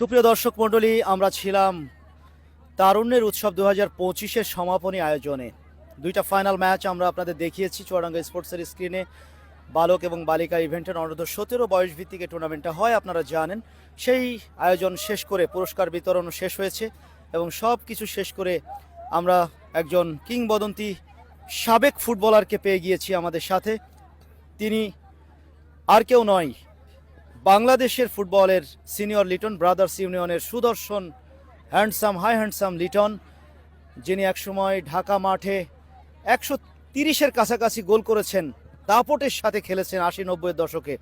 সুপ্রিয় দর্শক মণ্ডলী, আমরা ছিলাম তারুণ্যের উৎসব দু হাজার পঁচিশের সমাপনী আয়োজনে। দুইটা ফাইনাল ম্যাচ আমরা আপনাদের দেখিয়েছি চুয়াডাঙ্গা স্পোর্টসের স্ক্রিনে বালক এবং বালিকা ইভেন্টের অনূর্ধ্ব সতেরো বয়স ভিত্তিক টুর্নামেন্টটা হয়, আপনারা জানেন। সেই আয়োজন শেষ করে পুরস্কার বিতরণ শেষ হয়েছে এবং সব কিছু শেষ করে আমরা একজন কিংবদন্তি সাবেক ফুটবলারকে পেয়ে গিয়েছি আমাদের সাথে। তিনি আর কেউ নয় বাংলাদেশের ফুটবলের সিনিয়র লিটন ব্রাদার্স ইউনিয়নের সুদর্শন, হ্যান্ডসাম, হাই হ্যান্ডসাম লিটন, যিনি একসময় ঢাকা মাঠে একশো তিরিশের কাছাকাছি গোল করেছেন, দাপটের সাথে খেলেছেন আশি নব্বইয়ের দশকে।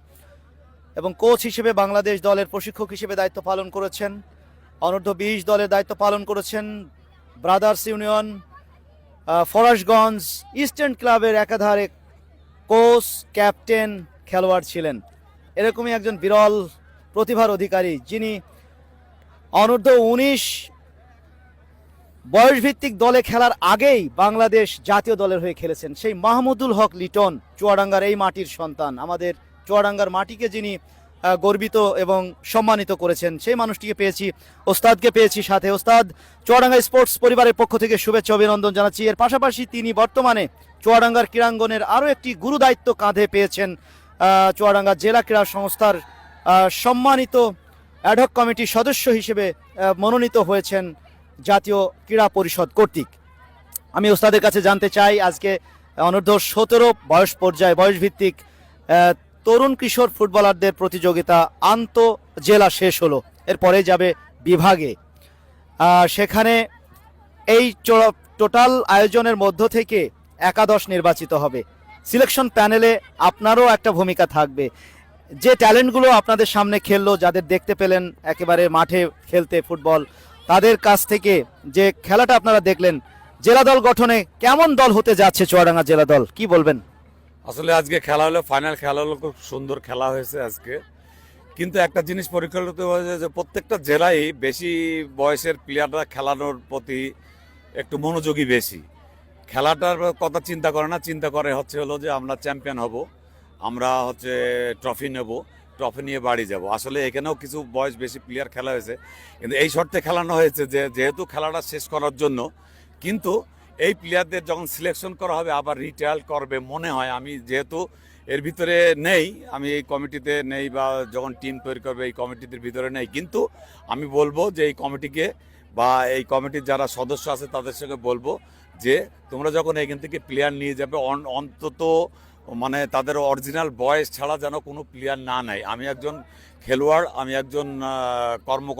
এবং কোচ হিসেবে বাংলাদেশ দলের প্রশিক্ষক হিসেবে দায়িত্ব পালন করেছেন। অনূর্ধ্ব বিশ দলের দায়িত্ব পালন করেছেন ব্রাদার্স ইউনিয়ন ফরাসগঞ্জ, ইস্টার্ন ক্লাবের একাধারে কোচ, ক্যাপ্টেন, খেলোয়াড় ছিলেন। এরকমই একজন বিরল প্রতিভার অধিকারী যিনি অনূর্ধ্ব উনিশ বয়সভিত্তিক দলে খেলার আগেই বাংলাদেশ জাতীয় দলের হয়ে খেলেছেন। সেই মাহমুদুল হক লিটন, চুয়াডাঙ্গার এই মাটির সন্তান। আমাদের চুয়াডাঙ্গার মাটিকে যিনি গর্বিত এবং সম্মানিত করেছেন, সেই মানুষটিকে পেয়েছি, ওস্তাদকে পেয়েছি সাথে। ওস্তাদ, চুয়াডাঙ্গা স্পোর্টস পরিবারের পক্ষ থেকে শুভেচ্ছা, অভিনন্দন জানাচ্ছি। এর পাশাপাশি তিনি বর্তমানে চুয়াডাঙ্গার ক্রীড়াঙ্গনের আরও একটি গুরু দায়িত্ব কাঁধে পেয়েছেন। চুয়াডাঙ্গা জেলা ক্রীড়া সংস্থার সম্মানিত অ্যাডহক কমিটির সদস্য হিসেবে মনোনীত হয়েছেন জাতীয় ক্রীড়া পরিষদ কর্তৃক। আমি ওস্তাদের কাছে জানতে চাই, আজকে অনূর্ধ্ব সতেরো বয়স পর্যায়ে বয়সভিত্তিক তরুণ কিশোর ফুটবলারদের প্রতিযোগিতা আন্ত জেলা শেষ হলো, এরপরে যাবে বিভাগে। সেখানে এই টোটাল আয়োজনের মধ্য থেকে একাদশ নির্বাচিত হবে। সিলেকশন প্যানেলে আপনারও একটা ভূমিকা থাকবে। যে ট্যালেন্টগুলো আপনাদের সামনে খেললো, যাদের দেখতে পেলেন একেবারে মাঠে খেলতে ফুটবল, তাদের কাছ থেকে যে খেলাটা আপনারা দেখলেন, জেলা দল গঠনে কেমন দল হতে যাচ্ছে চুয়াডাঙ্গা জেলা দল? কি বলবেন? আসলে আজকে খেলা হলো ফাইনাল খেলা হলো, খুব সুন্দর খেলা হয়েছে আজকে। কিন্তু একটা জিনিস পরিকল্পিত হয়েছে যে প্রত্যেকটা জেলায় বেশি বয়সের প্লেয়াররা খেলানোর প্রতি একটু মনোযোগী বেশি। খেলাটার কথা চিন্তা করে না, চিন্তা করে হচ্ছে হলো যে আমরা চ্যাম্পিয়ন হব, আমরা হচ্ছে ট্রফি নেব ট্রফি নিয়ে বাড়ি যাব। আসলে এখানেও কিছু বয়স বেশি প্লেয়ার খেলা হয়েছে, কিন্তু এই শর্তে খেলানো হয়েছে যে যেহেতু খেলাটা শেষ করার জন্য, কিন্তু এই প্লেয়ারদের যখন সিলেকশন করা হবে, আবার রিটায়ার করবে মনে হয়। আমি যেহেতু এর ভিতরে নেই, আমি এই কমিটিতে নেই বা যখন টিম তৈরি করবে, এই কমিটিদের ভিতরে নেই, কিন্তু আমি বলব যে এই কমিটিকে বা এই কমিটির যারা সদস্য আছে তাদের সঙ্গে বলব যে তোমরা যখন এখান থেকে প্লেয়ার নিয়ে যাবে, অন- অন্তত মানে তাদের অরিজিনাল বয়স ছাড়া যেন কোনো প্লেয়ার না নেয়। আমি একজন খেলোয়াড়, আমি একজন কর্ম